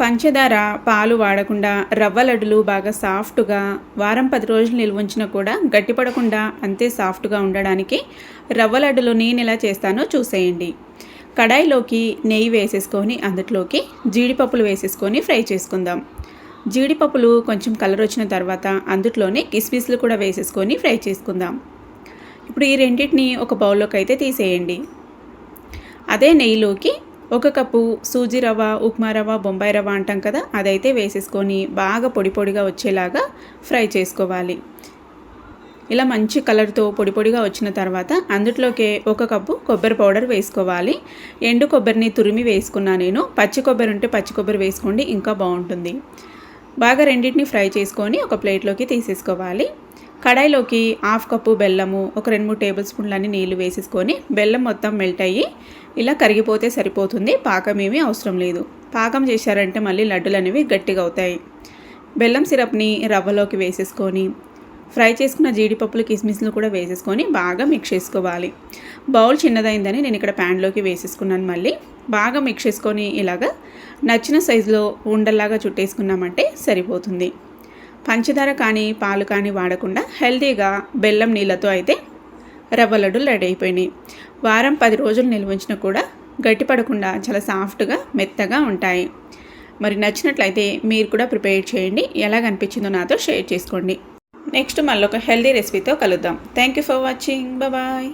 పంచదార పాలు వాడకుండా రవ్వ లడ్డులు బాగా సాఫ్ట్గా వారం పది రోజులు నిల్వ ఉంచినా కూడా గట్టిపడకుండా అంతే సాఫ్ట్గా ఉండడానికి రవ్వ లడ్డులు నేను ఎలా చేస్తానో చూసేయండి. కడాయిలోకి నెయ్యి వేసేసుకొని అందులోకి జీడిపప్పులు వేసేసుకొని ఫ్రై చేసుకుందాం. జీడిపప్పులు కొంచెం కలర్ వచ్చిన తర్వాత అందులోనే కిస్మిస్లు కూడా వేసేసుకొని ఫ్రై చేసుకుందాం. ఇప్పుడు ఈ రెండింటిని ఒక బౌల్లోకి అయితే తీసేయండి. అదే నెయ్యిలోకి ఒక కప్పు సూజీ రవ్వ ఉప్మా రవ్వ బొంబాయి రవ్వ అంటాం కదా అదైతే వేసేసుకొని బాగా పొడి పొడిగా వచ్చేలాగా ఫ్రై చేసుకోవాలి. ఇలా మంచి కలర్తో పొడి పొడిగా వచ్చిన తర్వాత అందుట్లోకే ఒక కప్పు కొబ్బరి పౌడర్ వేసుకోవాలి. ఎండు కొబ్బరిని తురిమి వేసుకున్నా నేను. పచ్చి కొబ్బరి ఉంటే పచ్చి కొబ్బరి వేసుకోండి ఇంకా బాగుంటుంది. బాగా రెండింటిని ఫ్రై చేసుకొని ఒక ప్లేట్లోకి తీసేసుకోవాలి. కడాయిలోకి హాఫ్ కప్పు బెల్లము ఒక రెండు మూడు టేబుల్ స్పూన్లని నీళ్ళు వేసేసుకొని బెల్లం మొత్తం మెల్ట్ అయ్యి ఇలా కరిగిపోతే సరిపోతుంది. పాకం ఏమీ అవసరం లేదు. పాకం చేశారంటే మళ్ళీ లడ్డులు అనేవి గట్టిగా అవుతాయి. బెల్లం సిరప్ని రవ్వలోకి వేసేసుకొని ఫ్రై చేసుకున్న జీడిపప్పులు కిస్మిస్లు కూడా వేసేసుకొని బాగా మిక్స్ చేసుకోవాలి. బౌల్ చిన్నదైందని నేను ఇక్కడ ప్యాన్లోకి వేసేసుకున్నాను మళ్ళీ. బాగా మిక్స్ చేసుకొని ఇలాగా నచ్చిన సైజులో ఉండల్లాగా చుట్టేసుకున్నామంటే సరిపోతుంది. పంచదార కానీ పాలు కానీ వాడకుండా హెల్తీగా బెల్లం నీళ్ళతో అయితే రవ్వ లడ్డులు రెడీ అయిపోయినాయి. వారం పది రోజులు నిల్వ ఉంచినా కూడా గట్టిపడకుండా చాలా సాఫ్ట్గా మెత్తగా ఉంటాయి. మరి నచ్చినట్లయితే మీరు కూడా ప్రిపేర్ చేయండి. ఎలా కనిపించిందో నాతో షేర్ చేసుకోండి. నెక్స్ట్ మళ్ళీ ఒక హెల్దీ రెసిపీతో కలుద్దాం. Thank you for watching. Bye.